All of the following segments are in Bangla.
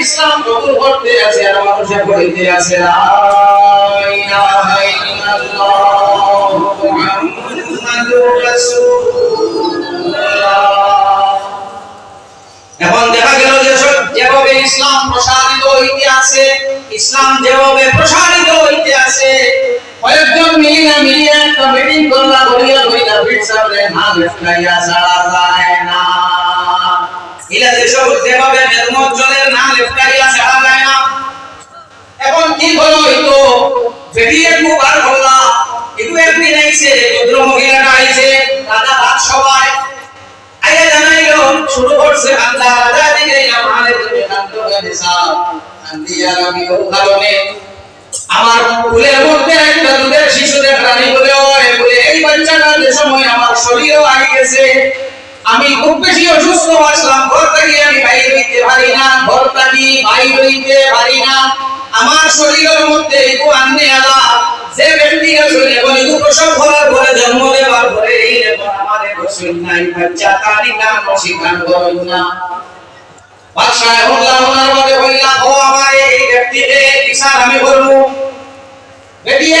ইসলাম এখন দেখা গেল যে যেভাবে ইসলাম প্রসারিত হইতে আছে ইসলাম যেভাবে প্রসারিত হইতে আছে কয়েকজন মিলিয়া মিলিয়া একটা মিটিং করলা বলিয়া ফিট সামনে না লেফটাইয়া ছাড়া যায় না। ইলা যেসব যেভাবে জলের না লেফটাইয়া ছাড়া যায় না। এখন কি হলো হইতো বেরিয়ে খুব আর হল্লা একটু একদিন আইছে ভদ্র মহিলাটা আইছে দাদা ভাত সবাই আইয়া জানাইলো, শুরু করছে আল্লাহ রাজা দিকে আমাদের দিছাও শান্তি আর আমি ও কারণে আমার কুলের মধ্যে একটা দুধের শিশুদের প্রাণী বলে হয়, বলে এই বাচ্চাটা সময় আমার শরীরও আগে গেছে, আমি খুব বেশি অসুস্থ আসলাম ঘর থেকে আমি বাইরে হইতে পারি না ঘর থেকে বাইরে হইতে পারি না। আমার শরীরের মধ্যে একটু আননে আলা, যে ব্যক্তি আসলে এবং একটু প্রসব করার পরে জন্ম দেওয়ার পরে এই আমাদের বসুন নাই, বাচ্চা তারই নাম অস্বীকার করুন না। বাদশাহ হল্লা ওনার মধ্যে বললা ও আমার এই ব্যক্তিকে বিচার আমি করব। বেটিয়ে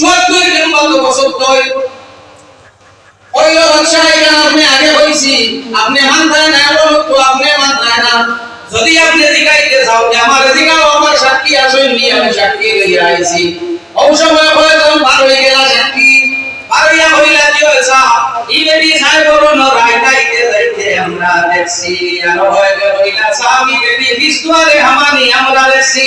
74 কিংবা বছর তৈ আপনি আগে হইছি আপনি মানতেন না তো আপনি মানতেন না। যদি আপনি জিগাইতে যাও আমার জিগাও আমার সাক্ষী, আসেন নি আমি সাক্ষী লইয়া আইছি। অবসময় হয়ে যখন পার হয়ে গেলা সাক্ষী পারিয়া হইলা কি হয়েছা? ইবেটি সাহেব বড় রাইতাইতে যাইতে আমরা দেখছি। আর হয়ে গেল হইলা স্বামী বেটি বিস্তুয়ারে হামানি, আমরা দেখছি।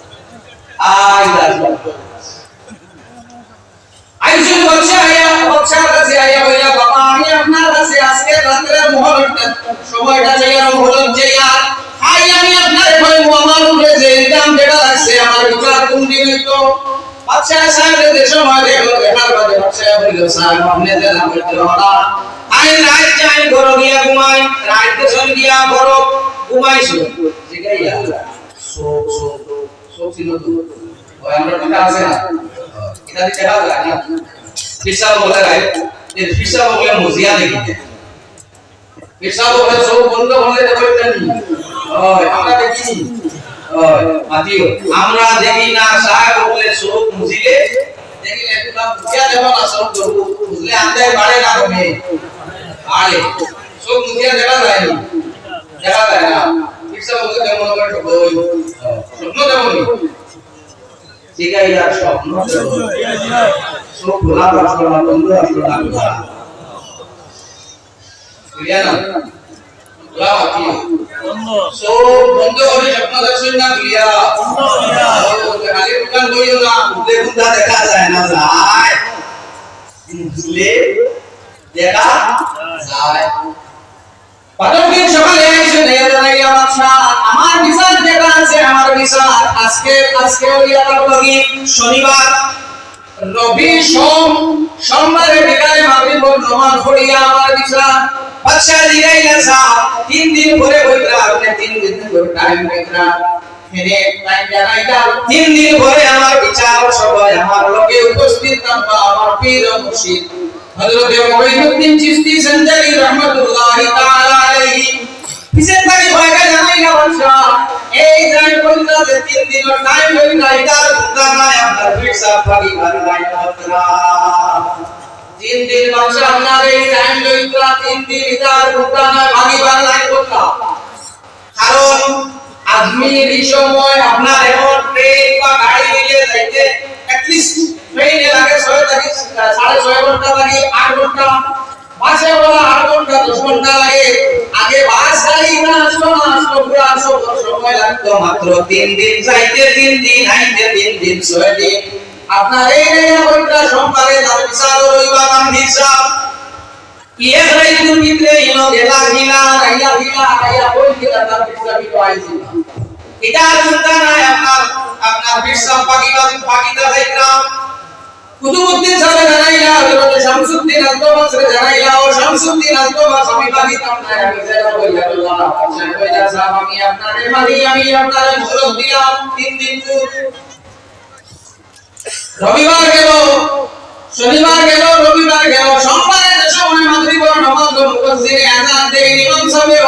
আই রাজা আইসুন বলছে আয়া বচ্চার কাছে আয়া হইয়া বাবা, আমি আপনার কাছে আজকে রাত্রে মুহূর্তে সময়টা চাইয়া হলাম যে আর আই আমি আপনার কই আমার উপরে যে ইনকাম যেটা আছে আমার বিচার কোন দিন তো বাচ্চা সাহেব যে সময় দেখল দেখার বাদে বাচ্চা বলল আপনি যে না করতে হলা আই রাত যাই, ঘর গিয়া ঘুমাই, রাত দেশন গিয়া ঘর ঘুমাইছো জিগাইয়া শোক শোক শোক ছিল তো ওই আমরা টাকা আছে না এটা দিতে হবে না পিসাব বলে রাই যে পিসাব বলে মুজিয়া দেখি পিসাব বলে সব বন্ধ হলে দেখো জানি ওই আমরা দেখি ওই মাতিও আমরা দেখি না সাহেব বলে সব মুজিলে দেখি একটু না মুজিয়া দেব না সব করব মুজলে আন্দে বাড়ে না কমে আরে সব মুজিয়া দেখা যায় না দেখা যায় না দেখা যায় না দেখা যায় পরদিন সকালে এসে নিয়ে জানাইয়া বাদশা আমার বিচার আছে, আমার বিচার। আজকে আজকে লাগি শনিবার। রবি সোম, সোমবারে বিকালে আমার বিচার। সা তিন দিন পরে হইতা আপনি তিন দিন ধরে টাইম হেনে টাইম জানাইতা তিন দিন পরে আমার বিচার সবাই আমার লোকে উপস্থিত তাম্বা আমার পীর মুর্শিদ। হযরত মুঈনুদ্দিন চিশতি সঞ্জারি রাহমাতুল্লাহি তাআলা আলাইহি। পিছে থাকি ভাইকে জানাই না বাদশা এই টাইম বলতে যে তিন দিন টাইম হই না এটার বুদ্ধা নাই আপনার সাহেব পারি ভালো নাই মাত্রা তিন দিন বাদশা আপনার এই টাইম লইতা তিন দিন এটার বুদ্ধা নাই ভাগিবার নাই কথা কারণ আজমির এই সময় আপনার এখন ট্রেন বা গাড়ি মিলিয়ে যাইতে অ্যাটলিস্ট ট্রেনে লাগে ছয় থেকে, সাড়ে ছয় ঘণ্টা লাগে, আট ঘণ্টা। বাসে বলা আট ঘণ্টা, দশ ঘণ্টা লাগে। আগে বাস গাড়ি না আসলো না আসলো পুরো আসলো সময় লাগতো মাত্র তিন দিন যাইতে তিন দিন, আইতে তিন দিন ছয় দিন। আপনার এই তার সাহেব ইয়ে আপনার কুতুবউদ্দিন সাহেব জানাইলা হযরত শামসুদ্দিন আজদবাস রে জানাইলা, ও শামসুদ্দিন আমি পাকিতাম না আমি যারা বইলা বললাম আচ্ছা কইলা সাহেব আমি আপনারে মারি, আমি আপনারে দিলাম। তিন দিন রবিবার গেল, শনিবার গেল, রবিবার গেল। সোমবারে যে সময় মাগরিব নামাজ মুয়াজ্জিনে আযান দেয় ইমাম সাহেব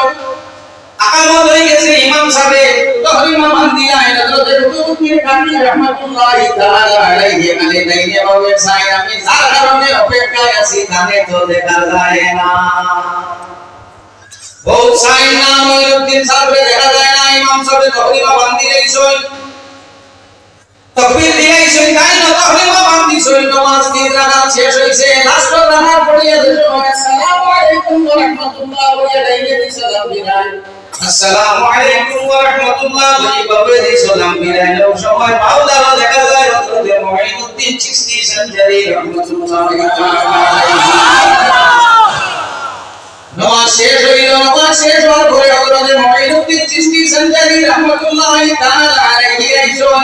আকামত হয়ে গেছে, ইমাম সাহেব তো ইমাম আন্দিয়া হযরত কুতুবউদ্দিন কানি রাহমাতুল্লাহি তাআলা আলাইহি মানে দাইনে বাবা সাই আমি যার কারণে অপেক্ষায় আছি তানে তো দেখা যায় না। বহুত সাই নাম মঈনুদ্দিন সাহেব দেখা যায় না, ইমাম সাহেব তো ইমাম আন্দিয়া ইসল তকবীর দিয়াই সই তাই না? বাবা আমি সই নামাজ তিন রাকাত শেষ হইছে, লাস্ট রাকাত পড়িয়া সময় আসসালামু আলাইকুম ওয়া রাহমাতুল্লাহ ওয়া বিরাই আসসালামু আলাইকুম ওয়া রাহমাতুল্লাহ ওই বাবে যে সালাম বিরাই ওই সময় মাওলানা দেখা যায় হযরত মুঈনুদ্দিন চিশতি সঞ্জারি রাহমাতুল্লাহ নামাজ শেষ হইল নামাজ শেষ হওয়ার পরে হযরত মুঈনুদ্দিন চিশতি সঞ্জারি রাহমাতুল্লাহ তাআলা আলাইহি আইসন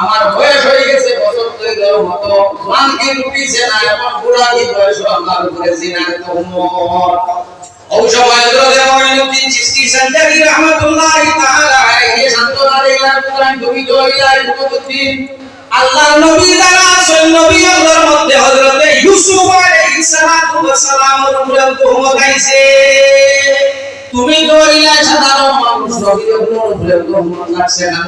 আমার বয়স হয়ে গেছে বছর মতো। জোয়ান কি উঠিছে না এখন বুড়া কি বয়স আমার উপরে জিনার তো উমর হযরত মুঈনুদ্দিন চিশতি সঞ্জারি রাহমাতুল্লাহি তাআলা আলাইহি সান্তনা দিলেন কোরআন কবি জয়লাই কুতুবউদ্দিন আল্লাহর নবী যারা আছেন নবী আল্লাহর মধ্যে হযরত ইউসুফ আলাইহিস সালাতু ওয়াস সালামের উপরে তুহমত আইছে। তুমি তো সাধারণ মানুষ লাগছে না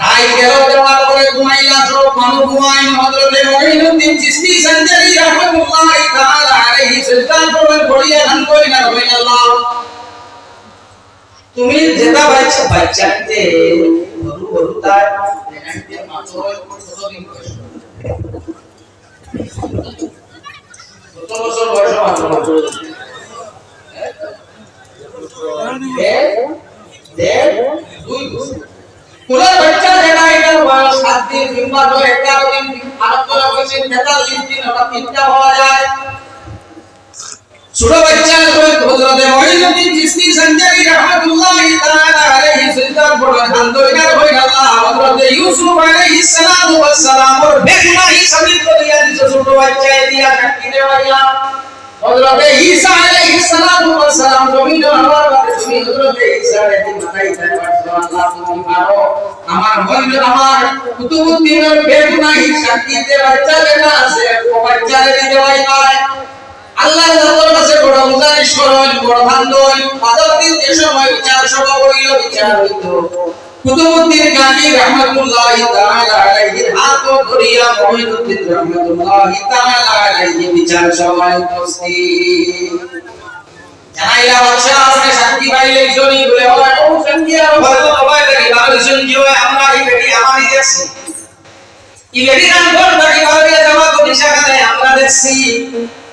নাই গেল দেওয়ার পরে ঘুমাইলা সব মানুষ ঘুমায় হযরতে মুঈনুদ্দিন চিশতি সঞ্জারি রাহমাতুল্লাহি তাআলা আলাইহি সুলতান করবেন পড়িয়া গান কই না কই আল্লাহ। তুমি যেটা বাচ্চা বাচ্চাতে বড় বড় তাই দেখাইতে মাত্র কতদিন বয়স। কত বছর বয়স মাত্র দেড় দেড়, দুই বছর। কোলার বাচ্চা যেটা এটার বয়স সাত দিন কিংবা নয় এগারো দিন আরব করা হয়েছে তেতাল্লিশ দিন ওটা তিনটা হওয়া যায় ছোট বাচ্চা হযরত মুঈনুদ্দিন চিশতি সঞ্জারি রাহমাতুল্লাহি তাআলা আলাইহি সুলতান পড়লেন আন্দোলনের হয়ে আল্লাহ হযরত ইউসুফ আলাইহিস সালাম ওয়াস সালাম ওর বেগুনাহি সাবিত করিয়া দিছে ছোট বাচ্চা দিয়া কাটি দেওয়া হযরত ঈসা আমার বন্ধ আমার কুতুবউদ্দিনের বেগুনাহি শক্তিতে বাচ্চা যেটা আছে ও বাচ্চারে দেওয়াই পায় আল্লাহ তাআলার কাছে বড় মুজানি সরল বড় যে সময় বিচার সভা হইল বিচার হইত। কুতুবউদ্দিন কাজী রাহমাতুল্লাহি তাআলা আলাইহি হাত ধরিয়া মুঈনুদ্দিন রাহমাতুল্লাহি তাআলা আলাইহি বিচার সভায় উপস্থিত। আমরা দেখছি।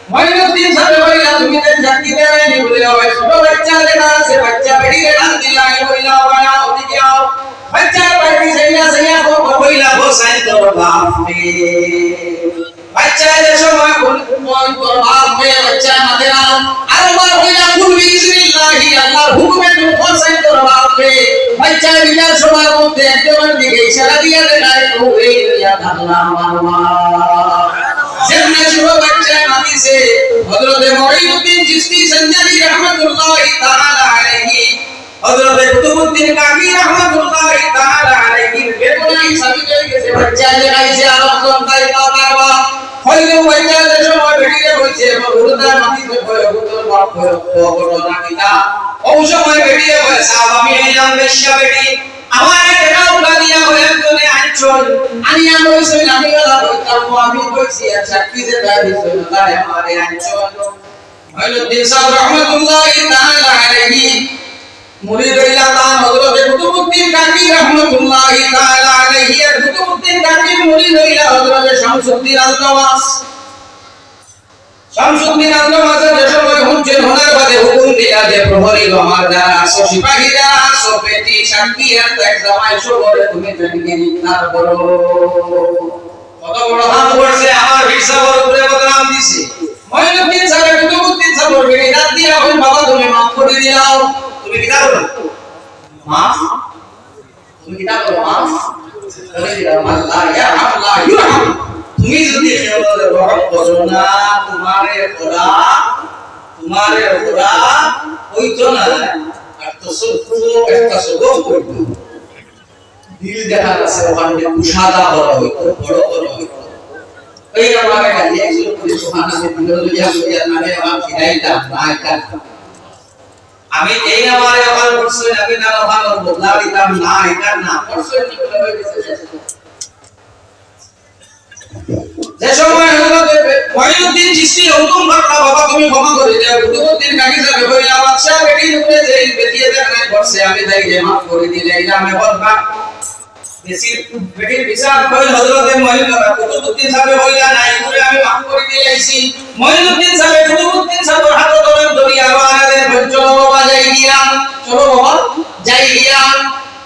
মঈনুদ্দিন সাহেব বলিলা তুমি দেন জাতি দেবে নি বলে ওই ছোট বাচ্চা যেটা আছে বাচ্চা বেড়ি রে ডান দিলা এই বলিলা বায়া ওদিকে আও বাচ্চা বাইরে সেইনা সেইয়া কো বলিলা গো সাইন তো বাপ রে বাচ্চা যে সময় দরবার হয়ে বাচ্চা মাদেরা আরবার হইলা কুল বিসমিল্লাহি আল্লাহর হুকুমে তুমি ফসাই দরবার হয়ে বাচ্চা বিচার সবার মধ্যে একজনের দিকে ইশারা দিয়ে দেয় ও এই যেমনি শুরু বাচ্চা নামিছে হযরতে মুঈনুদ্দিন চিশতি সঞ্জারি রাহমাতুল্লাহি তাআলা আলাইহি হযরতে কুতুবউদ্দিন কাকি রাহমাতুল্লাহি তাআলা আলাইহি বেগুনাই সাবিত হয়ে বাচ্চা লাগাইছে আরব সন্তাই পারবা হইলে বাচ্চা যে সময় বেরিয়ে হইছে বহুদা মাটিতে ভয় ভূতর বাপ ভয় ঘটনা কিতা ওই সময় হয়ে সাহাব আমি এলাম বেশ্যা বেরি আমার এটা উলা দিয়া হয়ে তোনে আনছল আমি আমি কইছি আমি গলা কইতাম আমি কইছি আর যে দাদি ছিল তাই আমারে আনছল মঈনুদ্দিন সাহেব রহমাতুল্লাহি শামসুদ্দিন আল-কাওয়াস শামসুদ্দিন আল-কাওয়াস যে সময় হুনছেন হোনার বাদে হুকুম দিলা যে প্রহরী আমার দ্বারা সো সিপাহী দ্বারা সো পেটি শান্তি আর এক জামাই সবরে তুমি জানিয়ে নিতার করো কত বড় হাম করছে আমার হিসাবের উপরে বদনাম দিছে? মঈনুদ্দিন সাহেব কুতুবউদ্দিন সাহেব বেড়ে রাত দিয়া হই বাবা, তুমি মাফ করে দিলাও। তুমি কি করো মাফ তুমি কি করো মাফ করে দিলাও আল্লাহ ইয়া আল্লাহ ইরহাম তুমি যদি রহম করো না, তোমারে তোমারে না। আর তো সব একটা করতো দিল দেখা ওখানে কুশাদা বড় বড় বড় এই আমার কাছে একজন পুলিশ লইয়া মানে আমার ফিরাইলাম না এটা আমি এই আমার আমার করছে আমি না ভালো বদলা দিতাম, না এটা না। করছে যে সময় হযরত মঈনুদ্দিন চিশতি হুকুম করলা বাবা, তুমি ক্ষমা করে দাও কুতুবউদ্দিন কাকি সাহেব কইলা বাদশা বেটি উপরে যে বেটিয়ে দেখায় করছে। আমি তাই যে মাফ করে দিলে এটা আমি বলবা বেশি বেটির বিচার কইল হযরত মঈনুদ্দিন কুতুবউদ্দিন সাহেব কইলা নাই করে আমি মাফ করে দিয়ে মঈনুদ্দিন সাহেব, কুতুবউদ্দিন সাহেব, হাত ধরে ধরিয়া বানাদের চলো বাবা, যাই গিয়াম চলো বাবা, যাই গিয়াম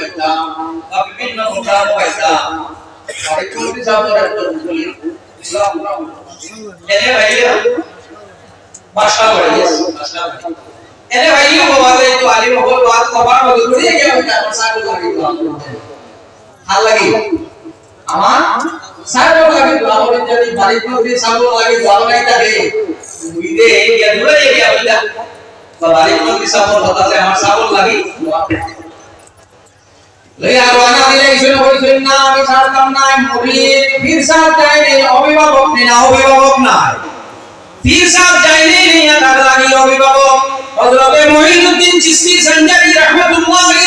পাইতাম বা বিভিন্ন মোটাম পাইতাম বাড়ির নগরী যাওয়ার একজন এনে ভাইয়া বাসা বাড়ি বাসা এনে ভাইয়া বাবা তো আলী মহল বাত কবার বলে দিয়ে গেল তার সাগর লাগি ভালো লাগি আমার সাগর লাগি আমার যদি বাড়ির নগরী সাগর লাগি ভালো নাই থাকে বিদে গিয়া দূরে গিয়া বইলা বাড়ি কোন হতাছে আমার সাবল লাগি। লইয়া রওনা দিলে ইসুন কইছেন না অভিভাবক অভিভাবক নাই। পীর চাইলে নিয়া অভিভাবক। হযরতে মুঈনুদ্দিন চিশতি সঞ্জারি রাহমাতুল্লাহি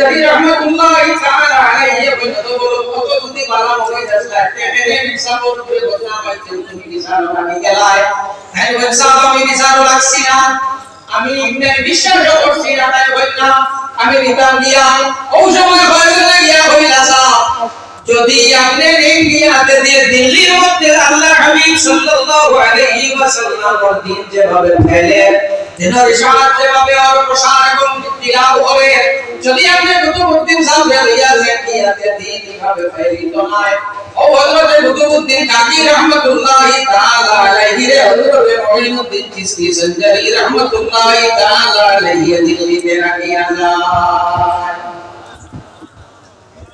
চিশতি সঞ্জারি রাহমাতুল্লাহি তাআলা আলাইহি বলে তো বলো কত যদি বালা মনে দসলা তেরে নিসাব করে বদনা পাইছে তুমি নিসাব আমি গেলায় হ্যাঁ বলসাব আমি নিসাব লাগছি না আমি ইবনে বিশ্বাস করছি না তাই বললাম আমি নিতাম দিয়া ওই সময় হয়ে গিয়া হইলা সাহেব যদি আপনি ইন্ডিয়াতে দিয়ে দিল্লির মধ্যে আল্লাহ হাবিব সাল্লাল্লাহু আলাইহি ওয়াসাল্লাম দিন যেভাবে ফেলে দিনের ইশারাত যেভাবে আর প্রসার এবং তিলাও হবে, যদি আপনি কুতুবউদ্দিন সাহেব লইয়া ইন্ডিয়াতে দিন এভাবে ফেলিত নয় ও হযরত কুতুবউদ্দিন কাকি রাহমাতুল্লাহি তাআলা আলাইহি রে, হযরত মুঈনুদ্দিন চিশতি সঞ্জারি রাহমাতুল্লাহি তাআলা আলাইহি দিল্লিতে রাখিয়া যায়।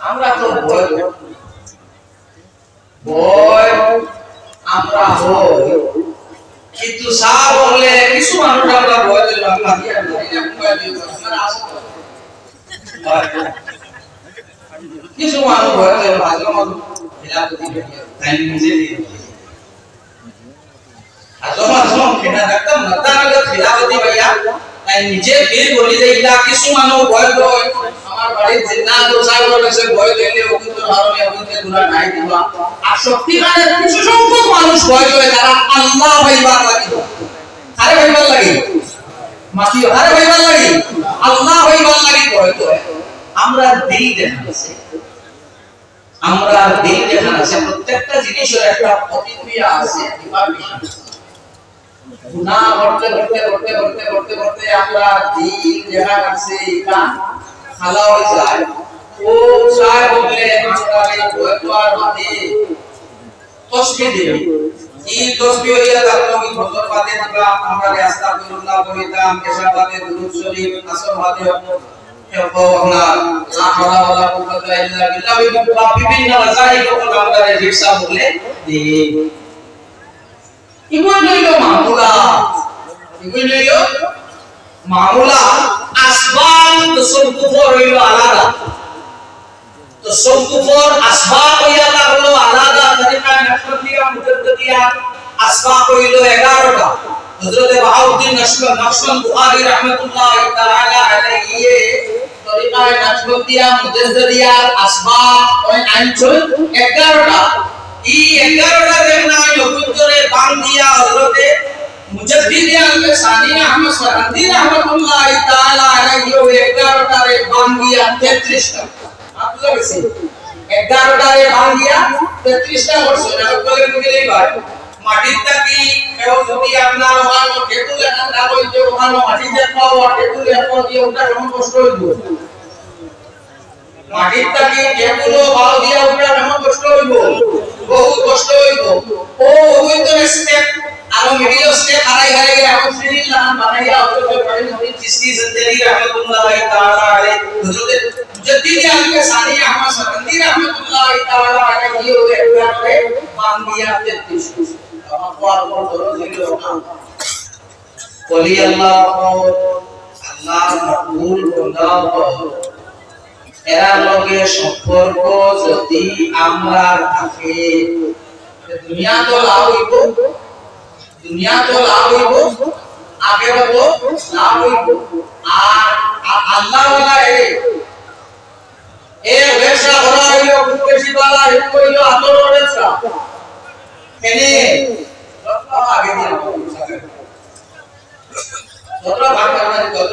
আমরা তো ভয় ভয় আমরা হই কিন্তু সার হলে কিছু মানুষ আমরা ভয় দিল আমরা কিছু মানুষ ভয় দিল ভালো মানুষ আজমা আজম খেলা রাখতাম না তার খেলাপতি ভাইয়া। নিজে বীর বলি দেইলা কিছু মানুষ ভয় আমার জিন্না তো ভয় তো নাই দিবা আর সত্যিকারে কিছু সংখ্যক ভয় তারা আল্লাহ লাগে আরে লাগে মাটি আরে লাগে আল্লাহ লাগে ভয় করে আমরা দিল দেখাচ্ছে আমরা দিল দেখাচ্ছে প্রত্যেকটা জিনিসের একটা প্রতিক্রিয়া আছে। গুনাহ করতে করতে করতে করতে করতে করতে আমরা দিল দেখা যাচ্ছে এটা খালা হয়ে যায়। ও চায় বলে আমরা এই বয়তার মাঝে তসবি দিবি এই তসবি হইয়া থাকল কি বছর বাদে দিবা আমরা আস্তাগফিরুল্লাহ বলিতাম পেশা বাদে দুরূদ শরীফ, আসর বাদে বিভিন্ন রাজাই আমরা রিক্সা বলে দিই ইগুলো হইল মামুলা ইগুলো হইল মামুলা আসবাব তসব্বুফর হইল আলাদা। তসব্বুফর আসবাব হইয়া লাগল আলাদা। তরিকা নকশবন্দিয়া মুজাদ্দিদিয়া আসবাব হইল 11টা হযরত বাহাউদ্দিন নকশবন্দ নকশবন্দ বুখারী রাহমাতুল্লাহ তাআলা আলাইহি তরিকা নকশবন্দিয়া মুজাদ্দিদিয়া আসবাব ওই আইনচল 11টা এই 11টা দেখনা নবুতরে বাং দিয়া হযরতে মুজাদ্দিদ আলমে সানি আহমদ সরান্দি রহমাতুল্লাহ তাআলা আলাইহি 11টা রে বাং দিয়া 33টা আপনারা গেছে 11টা রে বাং দিয়া 33টা করছে না বলে মুগিলেই ভাই। মাটির তাকি কেউ যদি আপনার ওখানে হইব মাটির তাকি টেকুলো ভালো দিয়া ওটা কেমন কষ্ট হইব বহু কষ্ট হইব ও তো স্টেপ আরও মিডিল স্টেপ হারাই হারাই গিয়ে এখন শ্রেণির নাম বানাইয়া অত বড় নবী চিস্তি জিন্দেগি রহমাতুল্লাহ তাআলা আলাইহি হুজুরে মুজাদ্দিদ আলমে সানি আহমদ সরন্দি রহমাতুল্লাহ তাআলা আলাইহি ও একবারে বাংলিয়া 33 আমার পর পর ধরো দিল ওলি আল্লাহ আল্লাহ মকবুল বান্দা এরা লগে সম্পর্ক যদি আমরা থাকে। দুনিয়া তো লাভ হইব, দুনিয়া তো লাভ হইব, আগে হব লাভ হইব। আর আল্লাহ ওয়ালা এ। এ ব্যবসা করা হইল খুব বেশি এই কইল আতর ব্যবসা এনে আগে দিয়ে যত ভাগ করবে যত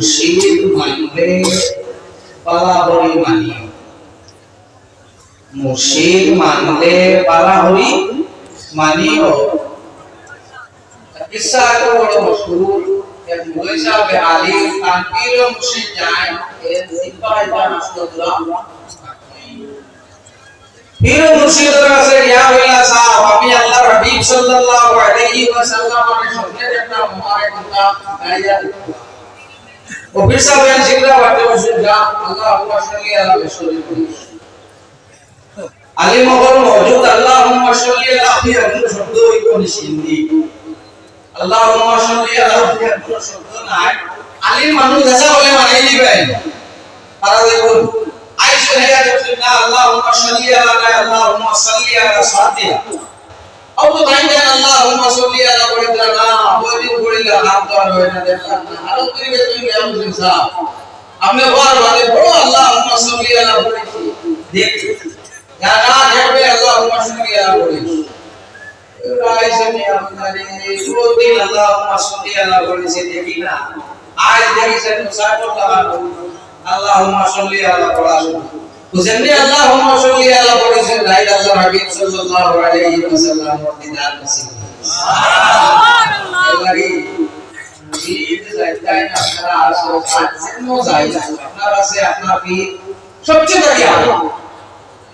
মুর্শিদ মানলে পালাহরি মানি মুর্শিদ মানলে পালাহরি মানিও কিসা তো বড় মশহুর এক মুগল সাহেব আলী তানপীর মুর্শিদ যায় এর সিপাহী জান আসাদুল্লাহ পীর মুর্শিদের কাছে ইয়া হইলা সাহেব আমি আল্লাহর হাবিব সাল্লাল্লাহু আলাইহি ওয়াসাল্লামের সঙ্গে একটা মোবারক কথা গাইয়া অফিস সাহেব জিগরা বাড়তে বসে যা আল্লাহ আল্লাহ সাল্লি আলা রাসূলিল্লাহ আলী মগর মওজুদ আল্লাহুম্মা সাল্লি আলা ফি কোন শব্দ ওই কোন সিন্ধি। আল্লাহুম্মা সাল্লি আলা ফি কোন শব্দ নাই। আলী মানুষ এসা বলে মানাই দিবেন তারা দেখুন আইসো হেয়া দেখুন না আল্লাহুম্মা সাল্লি আলা আল্লাহুম্মা সাল্লি আলা সাদিয়া আবু তাইবেন আল্লাহুম্মা সাল্লি আলা করিদ্রানা ওইদিন বলিলা হাত ধর হয় না দেখান না। আর তুমি তুমি এমন জিনিসা আমরা বার বারে বড় আল্লাহুম্মা সাল্লি আলা করেছি দেখ যারা দেখবে, আল্লাহুম্মা সাল্লি আলা করেছি রাইসনি আমারে ওইদিন আল্লাহুম্মা সাল্লি আলা করেছি দেখি না। আজ দেখেছেন মুসাফির আল্লাহুম্মা সাল্লি আলা করা যেমনি আল্লাহ সাল্লি আলা বলেছেন রাইট আল্লাহ হাবিব সাল্লাল্লাহু আলাইহি ওয়াসাল্লাম দিদার নসিব সুবহানাল্লাহ। আপনার আছে আপনার পি সবচেয়ে বড়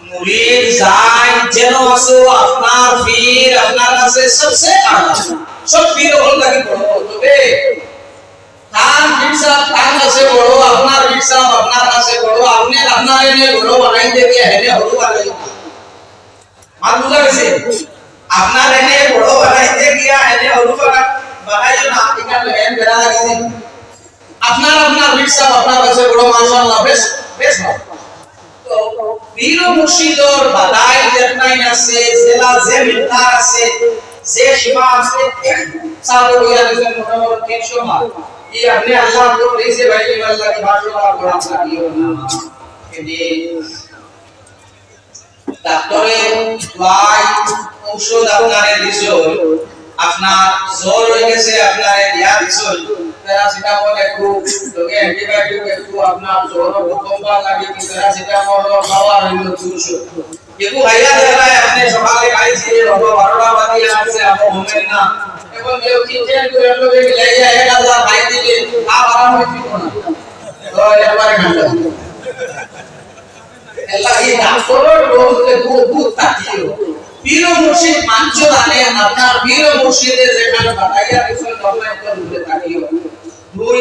মুরিদ যেন আছে আপনার পীর আপনার আছে সবচেয়ে সব পীর হল নাকি বড় তবে কান বিরসা কান কাছে বড় আপনার বিরসা আপনার কাছে বড় আপনি আপনার এনে বড় বানাই দেবে হেনে হলু বানাই মান বুঝা গেছে আপনার এনে বড় বানাইতে গিয়া হেনে হলু বানাই বানাই না এখানে লেন বেড়া লাগিছে আপনার আপনার বিরসা আপনার কাছে বড় মাশাআল্লাহ বেশ বেশ ভালো তো পীর ও মুর্শিদর বাদাই দেখনাই আছে জেলা যে মিটার আছে যে সীমা আছে সাথে হইয়া দিবেন মোটামুটি 300 মার্ক ये अपने अल्लाह को प्लीज से भाई अल्लाह की भाषा का बड़ा अपना दियो ना कि ডাক্তারে লাই ঔষধ আপনারে দিছো আপনার জ্বর হয়ে গেছে আপনারে দিয়া দিছো প্যারাসিটামল একটু লগে অ্যান্টিবায়োটিক একটু আপনার জ্বর ভূকম্প লাগে কি প্যারাসিটামল খাওয়া হইলো দুশো এগু হাইয়া দেখায় আপনি সকালে খাইছি রব 12টা বাজে আসছে আপনি ঘুমেন না এখন কেউ চিন্তা করে লোকে লাই যায় এক আল্লাহ ভাই দিকে আর আরাম হইছিল না। তো একবার খান আল্লাহ এই দাসরর বলতে বহুত তাকিও পীর মুর্শিদ মাঞ্চ দানে আপনার পীর মুর্শিদের যেখানে বাতাইয়া কিছু নকল একটা রূপে তাকিও দুই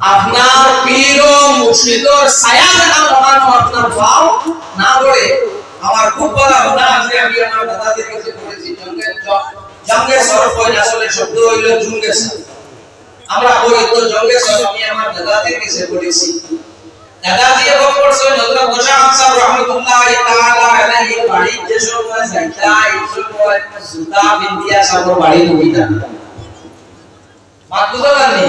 আপনার পীর মুর্শিদের ছায়া দেখা লাগানো আপনার পাও না পড়ে আমার খুব বড় গুণা আছে, আমি আমার দাদাদের কাছে পড়েছি জঙ্গে জঙ্গে সরফ হয় আসলে শব্দ হইল জঙ্গে সর আমরা কই তো জঙ্গে সর আমি আমার দাদাদের কাছে পড়েছি দাদাজি এবং পড়ছে নজরত গোসা হাসান রহমাতুল্লাহ তাআলা আলাইহি বাড়ি যে সময় যাইতা এই সময় সুতা বিন্দিয়া সাবর বাড়ি নবিতা মাতুদা জানি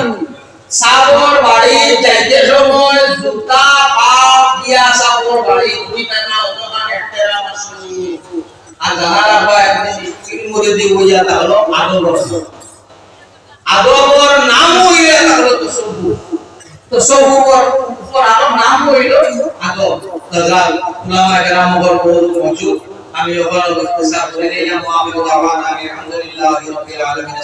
সাবর বাড়ি যাইতে সময় জুতা পাপ দিয়া সাবর বাড়ি নবিতা না ওখানে একটা মাসুলি আর জানারা হয় একদিন স্ক্রিন মধ্যে দিয়ে বইয়া তাহলো আদবর আদবর নাম হইয়া তাহলো তো সবু। তো সবু উপর আরও নাম হইল আদব তাজাল উলামা কেরাম ওপর বহুত মজুদ আমি ওখানে ইখতিসার করে নিলাম আমি আলহামদুলিল্লাহি রাব্বিল আলামিন